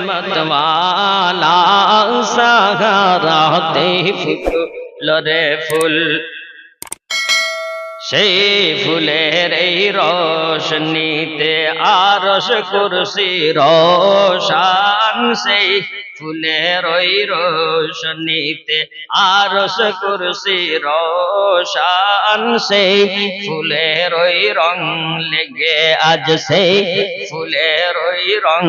मतवाला সাহারাতে ফুল রে ফুল সেই ফুলের এই রোশনীতে আরস কুরসি রোশান সেই ফুলের ওই রোশনীতে আরস কুরসি রোশান সেই ফুলের ওই রং লেগে আজ সেই ফুলের ওই রং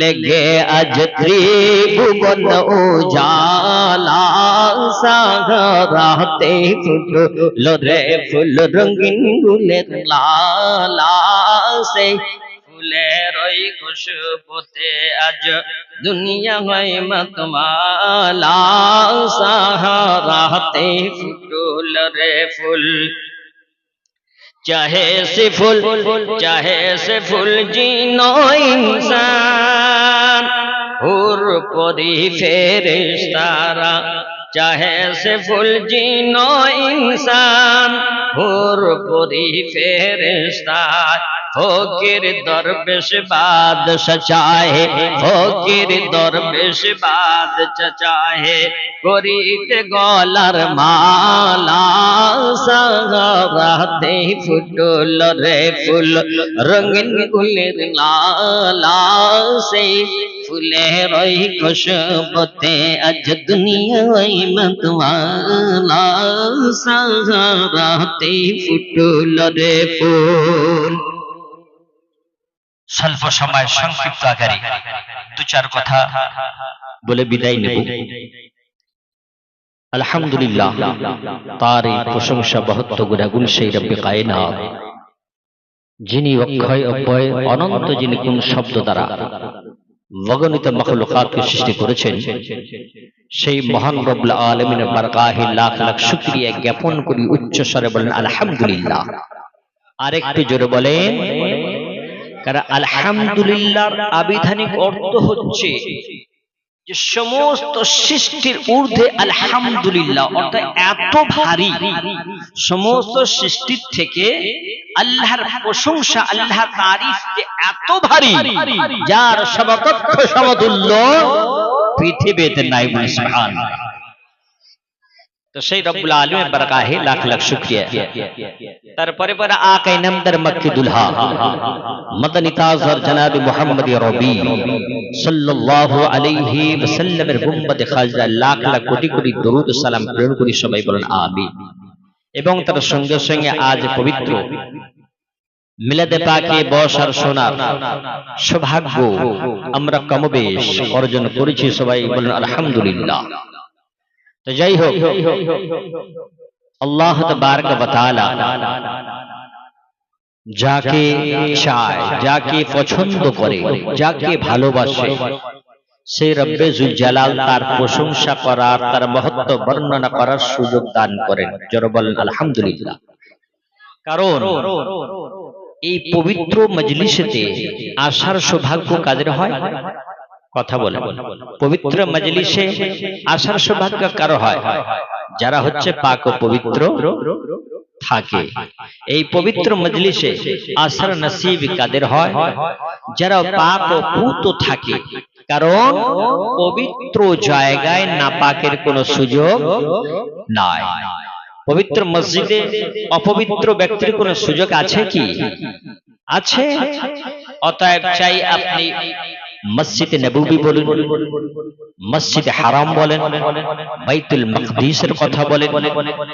লেগে আজ ত্রিভুবন উজালা সাগরাতে ফুল রে ফুল রঙিন গুলের লালা সেই फूले रही खुशबुते आज दुनिया में मतमाला सहाराते फूल रे फूल चाहे से फूल चाहे से फूल जी नो इंसान हुर पोरी फेरे तारा चाहे से फूल जी नो इंसान हुर पोरी फेरे तारा परी फेरिस्तार ফকির দরবেশ বাদ সচাহে ফকির দরবেশ বাদ চচাহে করিতে গলার মালা সাগারাতে ফুটল রে ফুল রঙিন ফুলের লালা সেই ফুলের ওই খুশবুতে আজ দুনিয়ায় মতওয়ালা সাগারাতে ফুটল রে ফুল স্বল্প সময় সংক্ষিপ্ত আকারে। দু চার কথা বলে বিদায় নেব। আলহামদুলিল্লাহ, তার এই প্রশংসা বহত্ত গুণাগুণ সেই রব্বে কায়নাত। যিনি অক্ষয়, অব্যয়, অনন্ত যিনি কোন শব্দ দ্বারা অগণিত মখলুকাতকে সৃষ্টি করেছেন, সেই মহান রব্লা আলমিনের বারকাহে লাখ লাখ শুক্রিয়া জ্ঞাপন করি উচ্চ স্বরে বলেন, আলহামদুলিল্লাহ। আরেকটু জোরে বলেন কারণ আলহামদুলিল্লাহর আবিধানিক অর্থ হচ্ছে যে সমস্ত সৃষ্টির ঊর্ধ্বে আলহামদুলিল্লাহ, অর্থাৎ এত ভারী সমস্ত সৃষ্টির থেকে আল্লাহর প্রশংসা আল্লাহ তারিফ যে এত ভারী, যার সমকক্ষ সমতুল্য পৃথিবীতে নাই বলে সুবহানাল্লাহ। তো সেই রব্বুল আলমের বারকাহে লাখ লাখ শুক্রিয়া। তারপরে পরে আকাই নামদার মক্কি দুলহা মদনী তাজর জনাব মুহাম্মদ রবি সাল্লাল্লাহু আলাইহি ওয়াসাল্লামের গুম্বদে খাজা লাখ লাখ কোটি কোটি দরুদ সালাম প্রেরণ করি সবাই বলেন, আমিন। এবং তার সঙ্গে সঙ্গে আজ পবিত্র মিলাদে পাকে বসার শোনার সৌভাগ্য আমরা কমবেশ অর্জন করেছি সবাই বলেন, আলহামদুলিল্লাহ। তো যাই হোক আল্লাহ তাবারক যাকে চায় যাকে পছন্দ করে যাকে ভালোবাসে সেই রব্বে জুজ্জালাল তার প্রশংসা করার তার মহত্ব বর্ণনা করার সুযোগ দান করেন। জোর বলেন আলহামদুলিল্লাহ। কারণ এই পবিত্র মজলিসেতে আসার সৌভাগ্য কাদের হয়? কথা বলে। পবিত্র মজলিসে আসার সৌভাগ্য কারও হয়? যারা হচ্ছে পাক ও পবিত্র থাকে। এই পবিত্র মজলিসে আসার নসিব কাদের হয়? যারা পাক ও পুত থাকে। কারণ পবিত্র জায়গায় নাপাকের কোনো সুযোগ নাই। পবিত্র মসজিদে অপবিত্র ব্যক্তির কোনো সুযোগ আছে কি? আছে অতএব চাই আপনি মসজিদে নবুবি বলুন, মসজিদে হারাম বলেন, বাইতুল মকদিসের কথা বলেন।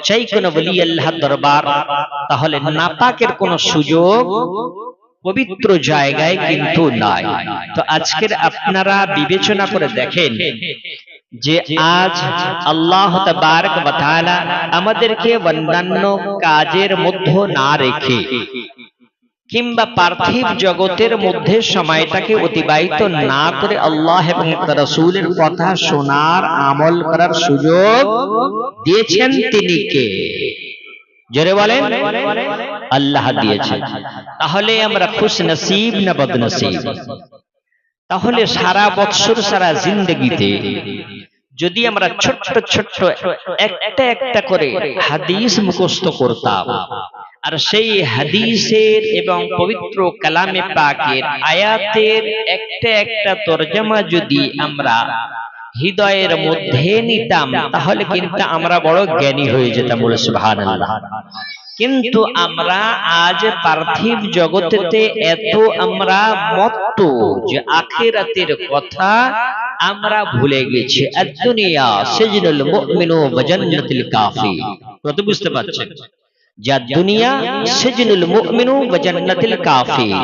চাই কোন বলি আল্লাহ দরবার, তাহলে নাপাকের কোন সুযোগ পবিত্র জায়গায় কিন্তু নাই। তো আজকের আপনারা বিবেচনা করে দেখেন যে আজ আল্লাহ আমাদেরকে অন্যান্য কাজের মধ্যে না রেখে কিংবা পার্থিব জগতের মধ্যে সময়টাকে অতিবাহিত না করে আল্লাহ এবং রসুলের কথা শোনার, আমল করার সুযোগ দিয়েছেন তিনি কে? জোরে বলেন। আল্লাহ দিয়েছেন। তাহলে আমরা খুশ নসিব না বদনসিব? তাহলে সারা বৎসর, সারা জিন্দগিতে যদি আমরা ছোট্ট ছোট্ট একটা একটা করে হাদিস মুখস্থ করতাম আর সেই হাদিসের এবং পবিত্র কালামে পাকের আয়াতের একটা একটা তরজমা যদি আমরা হৃদয়ের মধ্যে নিতাম, তাহলে কিন্তু আমরা বড় জ্ঞানী হয়ে যেতাম বলে সুবহানাল্লাহ। কিন্তু আমরা আজ পার্থিব জগতেতে এত আমরা মত্ত যে আখেরাতের কথা আমরা ভুলে গেছি। দুনিয়া সিজনুল মুমিনু ওয়া কাফির। কত বুঝতে পারছেন? যা দুনিয়া সিজনুল মুমিনু ওয়া জান্নাতুল কাফির।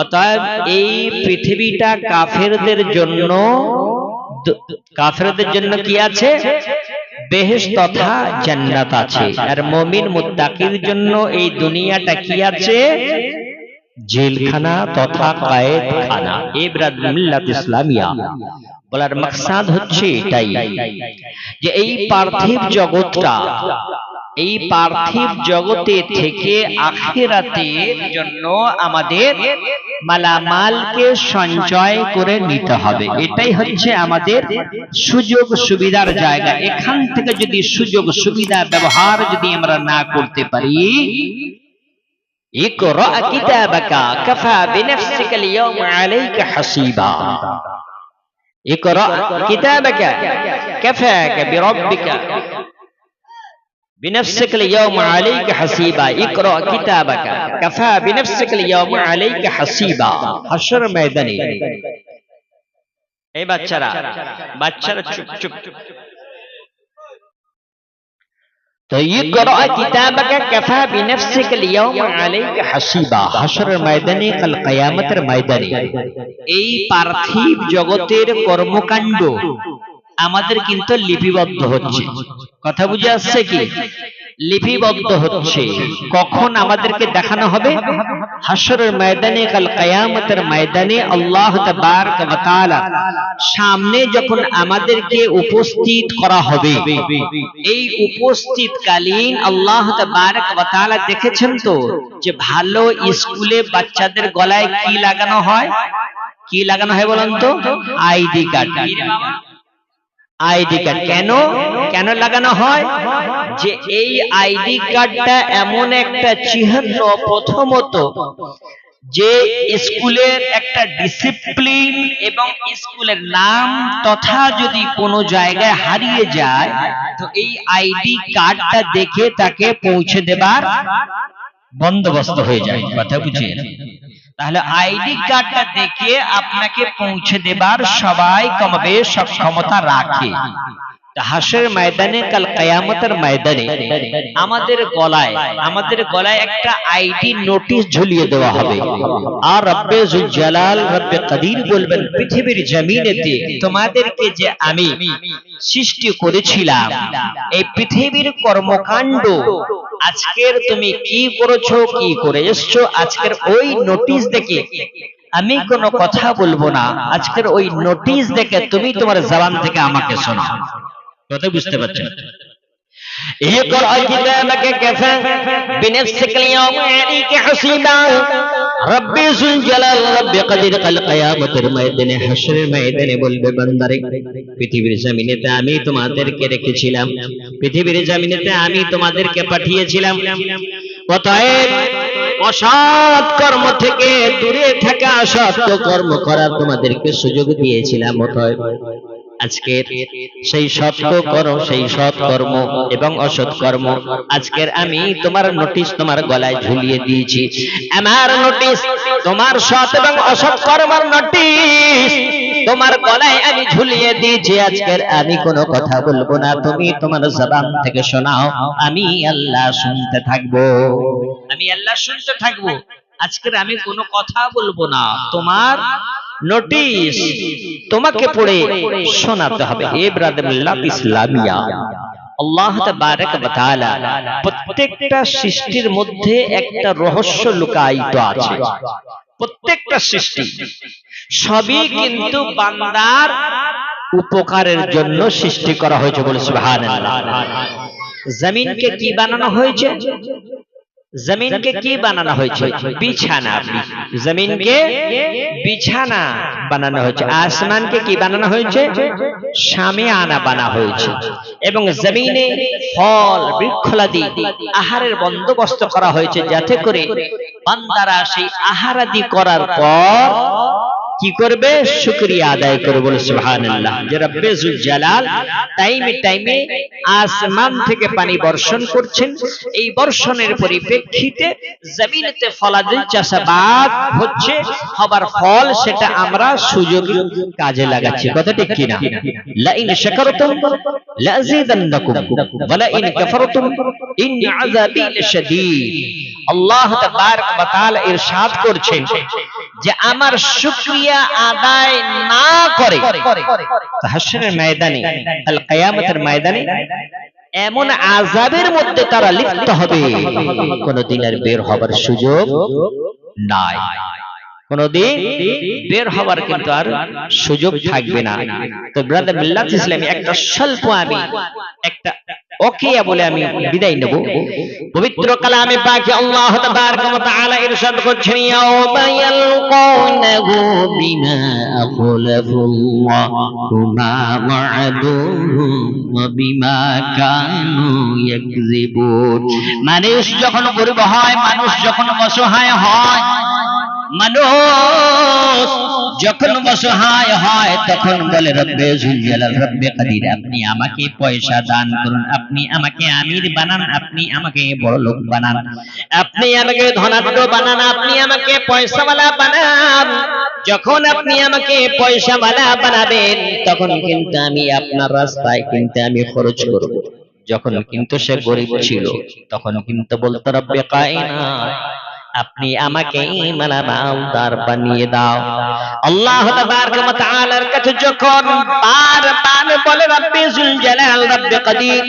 অতএব এই পৃথিবীটা কাফেরদের জন্য কাফেরদের জন্য কি আছে? বেহেশ তথা জান্নাত আছে। আর মুমিন মুত্তাকির জন্য এই দুনিয়াটা কি আছে? জেলখানা তথা কায়েদখানা এ ব্রাদ মিল্লাত ইসলামিয়া। বলার মাকসাদ হচ্ছে এটাই যে এই পার্থিব জগৎটা এই পার্থিব জগতে থেকে আখেরাতে জন্য আমাদের মালামালকে সঞ্চয় করে নিতে হবে। এটাই হচ্ছে আমাদের সুযোগ সুবিধার জায়গা। এখান থেকে যদি সুযোগ সুবিধা ব্যবহার যদি আমরা না করতে পারি হাসিবা। بنفسك اليوم عليك حسيبا اقرأ كتابك كفاك بربك بنفسك اليوم عليك حسيبا اقرأ كتابك كفى بنفسك اليوم عليك حسيبا হাসর ময়দানে এই বাচ্চারা বাচ্চারা চুপ চুপ তো ইকরা কিতাবাকা কাফা বিনফসিকা আল-ইয়াওমা আলাইকা হাসিবা হাসরের ময়দানে কাল কিয়ামতের ময়দানে এই পার্থিব জগতের কর্মকাণ্ড আমাদের কিন্তু লিপিবদ্ধ হচ্ছে। কথা বুঝে আসছে কি? লিপিবদ্ধ হচ্ছে। কখন আমাদেরকে দেখানো হবে? হাসরের ময়দানে, কাল কিয়ামতের ময়দানে আল্লাহ সামনে যখন আমাদেরকে উপস্থিত করা হবে। এই উপস্থিতকালীন আল্লাহ তাবারক ওয়া দেখেছেন তো যে ভালো স্কুলে বাচ্চাদের গলায় কি লাগানো হয়? কি লাগানো হয় বলেন তো? ID card. আইডি কার্ড কেন? কেন লাগানো হয়? যে এই আইডি কার্ডটা এমন একটা চিহ্ন প্রথমত যে স্কুলের একটা ডিসিপ্লিন এবং স্কুলের নাম তথা যদি কোনো জায়গায় হারিয়ে যায় তো এই আইডি কার্ডটা দেখে তাকে পৌঁছে দেবার বন্দোবস্ত হয়ে যায়। কথা বুঝিয়ে তাহলে আইডি কার্ডটা দেখে আপনাকে পৌঁছে দেবার সবাই কমবে ক্ষমতা রাখে। হাসের ময়দানে কাল কিয়ামতের ময়দানে আমাদের গলায় আমাদের গলায় একটা আইডি নোটিশ ঝুলিয়ে দেওয়া হবে। আর রব্বে জুল জালাল রব্বে কাদির বলবেন, পৃথিবীর জমিনেতে তোমাদেরকে যে আমি সৃষ্টি করেছিলাম, এই পৃথিবীর কর্মকাণ্ড, আজকের তুমি কি করেছ, কি করে এসছো, আজকের ওই নোটিশ দেখে আমি কোনো কথা বলব না। আজকের ওই নোটিশ দেখে তুমি তোমার জবান থেকে আমাকে শোনাও। কথা বুঝতে পারছেন اقرأ كتابك كفى بنفسك اليوم عليك حسيبا রব্বি জুল জালাল রব্বি কাদির কাল কিয়ামতের ময়দানে হাশরের ময়দানে বলবে বান্দারে পৃথিবীর জমিনেতে আমি তোমাদেরকে রেখেছিলাম পৃথিবীর জমিনেতে আমি তোমাদেরকে পাঠিয়েছিলাম অতএব অসৎ কর্ম থেকে দূরে থাকা সৎ কর্ম করার তোমাদেরকে সুযোগ দিয়েছিলাম অতএব আজকের সেই সৎ কর্ম সেই সৎ কর্ম এবং অসৎ কর্ম, আজকের আমি তোমার নোটিশ তোমার গলায় ঝুলিয়ে দিয়েছি। আমার নোটিশ তোমার সৎ এবং অসৎ কর্মের নোটিশ তোমার গলায় আমি ঝুলিয়ে দিয়েছি। আজকের আমি কোনো কথা বলব না, তুমি তোমার জবান থেকে শোনাও, আমি আল্লাহ শুনতে থাকব। আমি আল্লাহ শুনতে থাকব। আজকের আমি কোনো কথা বলব না, তোমার নোটিশ তোমাকে পড়ে শোনাতে হবে। হে ব্রাদার ইসলামিয়া আল্লাহ তাবারক ওয়া তাআলা প্রত্যেকটা সৃষ্টির মধ্যে একটা রহস্য লুকায়িত আছে। প্রত্যেকটা সৃষ্টি সবই কিন্তু বান্দার উপকারের জন্য সৃষ্টি করা হয়েছে বলে সুবহানাল্লাহ। জমিনকে কি বানানো হয়েছে? জমিনকে কি বানানো হয়েছে? বিছানা জমিনকে বিছানা বানানো হয়েছে। আসমানকে কি বানানো হয়েছে? সামে আনা বানা হয়েছে। এবং জমিনে ফল বৃক্ষলাদি আহারের বন্দোবস্ত করা হয়েছে যাতে করে বান্দারা সেই আহারাদি করার পর কি করবে? শুক্রিয়া আদায় করে বলে, সুবহানাল্লাহ। যে রব্বে জুল জালাল টাইমে টাইমে আসমান থেকে পানি বর্ষণ করছেন। এই বর্ষণের পরিপ্রেক্ষিতে জমিনেতে ফলাদি চাষাবাদ হচ্ছে। হবার ফল সেটা আমরা সুযোগ কাজে লাগাচ্ছি। কথা ঠিক কিনা? লাইন শাকারতুম লাযিদান্নাকুম ওয়া লা ইন কাফারতুম ইন আযাবি লাশাদীদ আল্লাহ তাবারক ওয়া তাআলা ইরশাদ করছেন যে আমার শুকরিয়া আদায় না করে। ময়দানে আল কিয়ামতের ময়দানে এমন আযাবের মধ্যে তারা লিপ্ত হবে। কোনদিন আর বের হবার সুযোগ নাই। কোনদিন বের হবার কিন্তু আর সুযোগ থাকবে না। তো ব্রাদার মিল্লাত ইসলামী একটা স্বল্প আমি একটা ওকিয়া বলে আমি বিদায় নেব। পবিত্র কালামে পাকে আল্লাহ তাবারক ওয়া তাআলা ইরশাদ করছেন ইয়াউমা ইয়ালকাউনাহু বিমা আখলাফুল্লাহ মা ওয়া'দুহু ওয়া বিমা কানু ইয়াকযিবুন। মানুষ যখন গরিব হয়, মানুষ যখন অসহায় হয়, মানুষ যখন অসহায় হয়, তখন বলে, রব্বে জুলজালাল রব্বে কাদির, আপনি আমাকে পয়সা দান করুন আপনি আমাকে আমির বানান, আপনি আমাকে বড় লোক বানান। আপনি আমাকে ধনাঢ্য বানান, আপনি আমাকে পয়সাওয়ালা বানান। যখন আপনি আমাকে পয়সাওয়ালা বানাবেন, তখন কিন্তু আমি আপনার রাস্তায় কিন্তু আমি খরচ করব। যখন কিন্তু সে গরিব ছিল, তখন কিন্তু বলতো, রব্বে কায়না আপনি আমাকে মালদার বানিয়ে দাও। আল্লাহ তাবারক ওয়া তাআলার কাছে যখন বারবার বলে রব্বে জুল জালাল রব্বে কাদির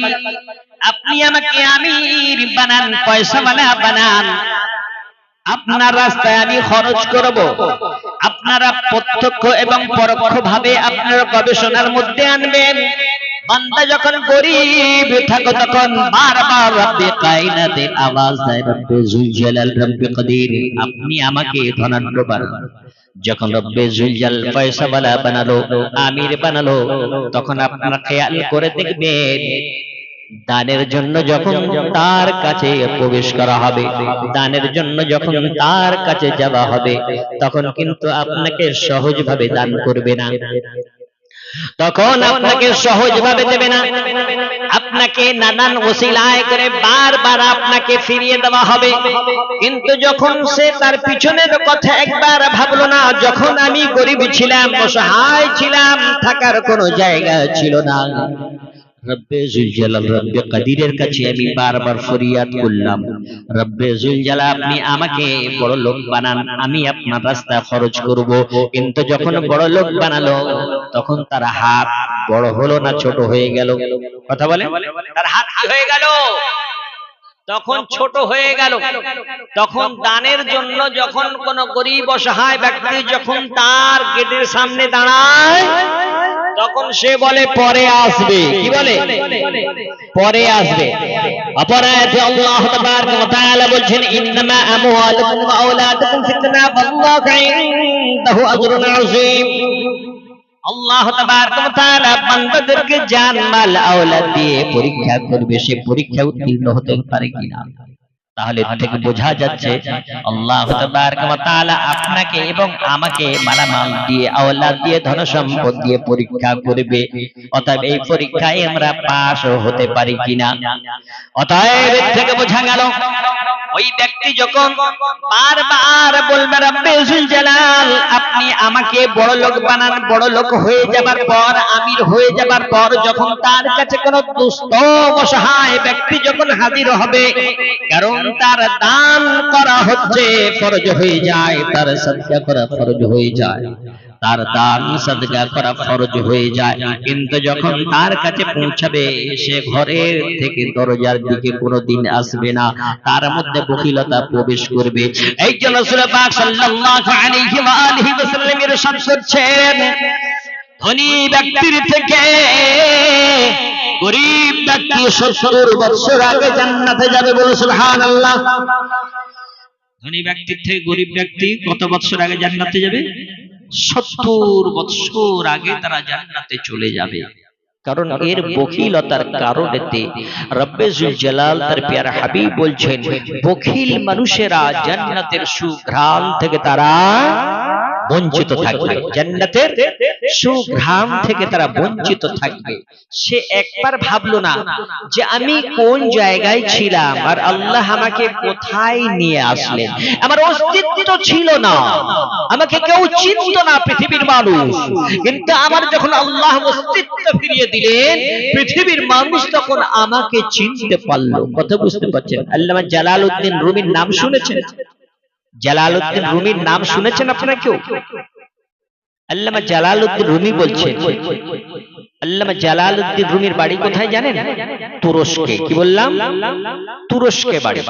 আপনি আমাকে আমির বানান পয়সা পয়সাওয়ালা বানান আপনার। রাস্তায় আমি খরচ করব। আপনারা প্রত্যক্ষ এবং পরোক্ষ ভাবে আপনার গবেষণার মধ্যে আনবেন। বান্দা যখন গরিব থাকো তখন বারবার রব্বে কায়নাতের আওয়াজ দেয়, রব্বে জুল জালাল রব্বে কাদির, আপনি আমাকে ধনাঢ্য বানান যখন রব্বে জুলজাল পয়সাওয়ালা বানালো, আমির বানালো, তখন আপনারা খেয়াল করে দেখবেন, দানের জন্য যখন তার কাছে প্রবেশ করা হবে, দানের জন্য যখন তার কাছে যাওয়া হবে, তখন কিন্তু আপনাকে সহজভাবে দান করবে না। তখন আপনাকে সহজভাবে দেবে না। আপনাকে নানান ওসিলায় করে বারবার আপনাকে ফিরিয়ে দেওয়া হবে। কিন্তু যখন সে তার পিছনের কথা একবার ভাবলো না যখন আমি গরিব ছিলাম অসহায় ছিলাম থাকার কোনো জায়গা ছিল না। রব্বে জুলজালাল, রব্বে কাদিরের কাছে আমি বারবার ফরিয়াদ করলাম। রব্বে জুলজালা, আপনি আমাকে বড় লোক বানান, আমি আপনার রাস্তা খরচ করব। কিন্তু যখন বড় লোক বানালো, তখন তার হাত বড় হলো না, ছোট হয়ে গেল। কথা বলে তার হাত হয়ে গেল? তখন ছোট হয়ে গেল। তখন দানের জন্য যখন কোন গরিব অসহায় ব্যক্তি যখন তার গেটের সামনে দাঁড়ায় তখন সে বলে পরে আসবে। কি বলে? পরে আসবে। অপরাধে আল্লাহ তাবারক ওয়া তাআলা বলছেন ইন্নামা আমওয়ালুকুম ওয়া আওলাদুকুম ফিতনা ওয়াল্লাহু ইনদাহু আজরুন আযীম। পরীক্ষা করবে, সে পরীক্ষা উত্তীর্ণ হতে পারে কিনা? তাহলে থেকে বোঝা যাচ্ছে, আল্লাহ আপনাকে এবং আমাকে মালামাল দিয়ে, আওলাদ দিয়ে ধন সম্পদ দিয়ে পরীক্ষা করবে। অতএব এই পরীক্ষায় আমরা পাস হতে পারি কিনা? অতএব থেকে বোঝা গেল ওই ব্যক্তি যখন বারবার বলবে, রব্বে জুল জালাল, আপনি আমাকে বড় লোক বানান, বড় লোক হয়ে যাবার পর, আমির হয়ে যাবার পর যখন তার কাছে কোনো দুস্থ অসহায় ব্যক্তি যখন হাজির হবে, কারণ তার দান করা হচ্ছে, ফরজ হয়ে যায়, তার সদকা করা ফরজ হয়ে যায়, তার দান সদকা করা ফরজ হয়ে যায়। কিন্তু যখন তার কাছে পৌঁছাবে, সে ঘরের থেকে দরজার দিকে কোনোদিন আসবে না। তার মধ্যে বকিলতা প্রবেশ করবে। এই জন্য রাসূল পাক সাল্লাল্লাহু আলাইহি ওয়া আলিহি ওয়াসাল্লাম ইরশাদ করছেন। ধনী ব্যক্তির থেকে গরিব ব্যক্তি সত্তর বছর আগে জান্নাতে যাবে বলে সুবহানাল্লাহ। ধনী ব্যক্তির থেকে গরিব ব্যক্তি কত বছর আগে জান্নাতে যাবে? সত্তর বছর আগে তারা জান্নাতে চলে যাবে। কারণ এর বকিলতার কারণেতে রব্বে জুল জালাল তার পেয়ারা হাবি বলছেন বখিল মানুষেরা জান্নাতের সুঘ্রাণ থেকে তারা বঞ্চিত থাকবে। জান্নাতের সুঘ্রাণ থেকে তারা বঞ্চিত থাকবে। সে একবার ভাবলো না যে আমি কোন জায়গায় ছিলাম আর আল্লাহ আমাকে কোথায় নিয়ে আসলেন। আমার অস্তিত্ব ছিল না। আমাকে কেউ চিনত না পৃথিবীর মানুষ। কিন্তু আমার যখন আল্লাহ অস্তিত্ব ফিরিয়ে দিলেন পৃথিবীর মানুষ তখন আমাকে চিনতে পারল। কথা বুঝতে পারছেন? আল্লামা জালাল উদ্দিন রুমির নাম শুনেছেন? জালাল উদ্দিন রুমির নাম শুনেছেন আপনারা কেউ? আল্লামা জালাল উদ্দিন রুমি বলছেন। আল্লামা জালাল উদ্দিন রুমির বাড়ি কোথায় জানেন? তুরস্কে। কি বললাম? তুরস্কে বাড়ি।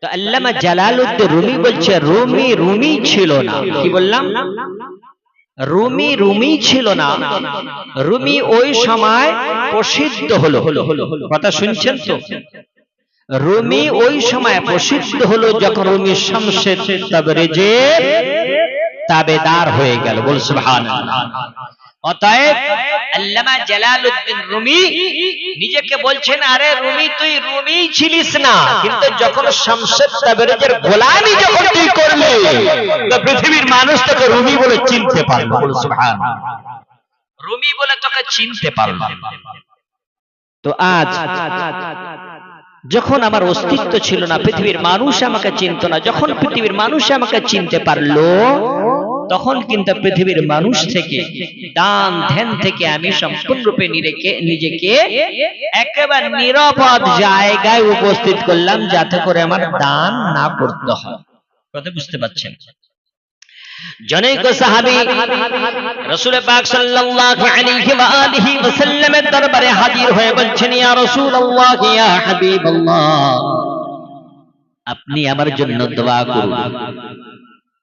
তো আল্লামা জালাল উদ্দিন রুমি বলছে, রুমি রুমি ছিল না। কি বললাম? রুমি রুমি ছিল না। রুমি ওই সময় প্রসিদ্ধ হলো। কথা শুনছেন তো? রুমি ওই সময় প্রসিদ্ধ হলো যখন রুমি শামসেদ তাবরেজের তাবেদার হয়ে গেল। বল সুবহানাল্লাহ। অতএব আল্লামা জালালউদ্দিন রুমি নিজেকে বলছেন আরে রুমি তুই রুমি ছিলিস না। কিন্তু যখন শামসেদ তাবরেজের গোলামি যখন তুই করলি তো পৃথিবীর মানুষ তোকে রুমি বলে চিনতে পারল। বল সুবহানাল্লাহ। রুমি বলে তোকে চিনতে পারল। তো আজ যখন আমার অস্তিত্ব ছিল না, পৃথিবীর মানুষ আমাকে চিনত না, যখন পৃথিবীর মানুষ আমাকে চিনতে পারল, তখন কিন্তু পৃথিবীর মানুষ থেকে দান ধ্যান থেকে আমি সম্পূর্ণরূপে নিজেকে একেবারে নিরাপদ জায়গায় উপস্থিত করলাম, যাতে করে আমার দান না করতে হয়। কথা বুঝতে পারছেন? জনৈক সাহাবী রাসূল পাক সাল্লাল্লাহু আলাইহি ওয়া আলিহি ওয়াসাল্লামের দরবারে হাজির হয়ে বলছেন ইয়া রাসূলুল্লাহ ইয়া হাবিবাল্লাহ আপনি আমার জন্য দোয়া করুন।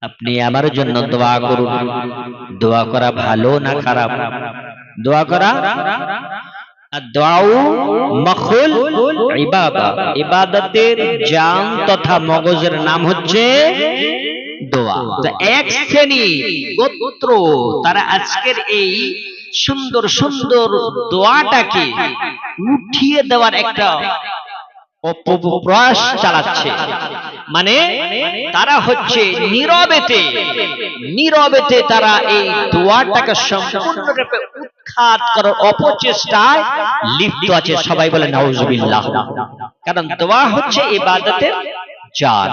আপনি আমার জন্য দোয়া করুন। দোয়া করা ভালো না খারাপ? দোয়া করা ইবাদতের জান তথা মগজের নাম হচ্ছে দোয়া। এক শ্রেণি গোত্র তারা আজকের এই সুন্দর সুন্দর দোয়াটাকে উঠিয়ে দেওয়ার একটা অপপ্রয়াস চালাচ্ছে। মানে তারা হচ্ছে নীরবেতে নীরবেতে তারা এই দোয়াটাকে সম্পূর্ণরূপে উৎখাত করার অপচেষ্টায় লিপ্ত আছে। সবাই বলে নাউজুবিল্লাহ। কারণ দোয়া হচ্ছে ইবাদতের জান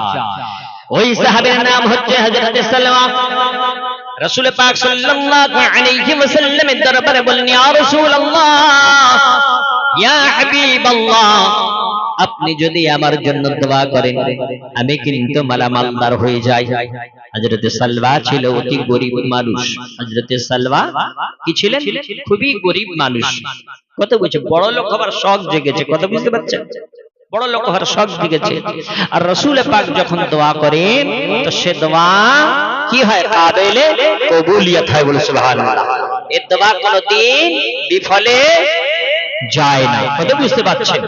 ওই সাহাবের নাম হচ্ছে হযরত সালমা। রাসূল পাক সাল্লাল্লাহু আলাইহি ওয়াসাল্লামের দরবারে বললেন, ইয়া রাসূলুল্লাহ, ইয়া হাবিবাল্লাহ, আপনি যদি আমার জন্য দোয়া করেন, আমি কিন্তু মালামালদার হয়ে যাই। হযরত সালবা ছিল অতি গরিব মানুষ। হযরত সালবা কি ছিলেন? খুবই গরিব মানুষ। কত বুঝছে বড় লোক হবার শখ জেগেছে। কত বুঝতে পারছেন? বড় লোক হওয়ার শখ জেগেছে আর রসুল পাক যখন দোয়া করেন তো সে দোয়া কি হয়? কাবেলে কবুলিয়ত হয় বলে সুবহানাল্লাহ। এ দোয়া কোনদিন বিফলে যায় না কত বুঝতে পারছেন?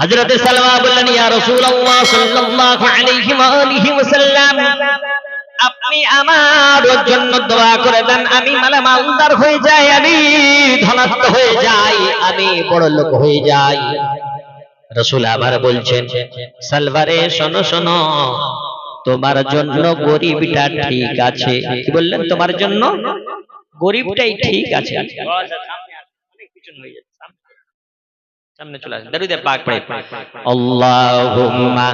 হযরত সালমা বললেন ইয়া রাসূলুল্লাহ সাল্লাল্লাহু আলাইহি ওয়া আলিহি ওয়াসাল্লাম আপনি আমার জন্য দোয়া করে দেন। আমি মালামালদার হয়ে যাই আমি ধনাত্ম হয়ে যাই আমি বড় লোক হয়ে যাই। রসুল আবার বলছেন সালভারে শোনো শোনো তোমার জন্য গরিবটা ঠিক আছে। কি বললেন? তোমার জন্য গরিবটাই ঠিক আছে। সামনে চলে আসেন। দরুদে পাক পড়ে। আল্লাহুম্মা।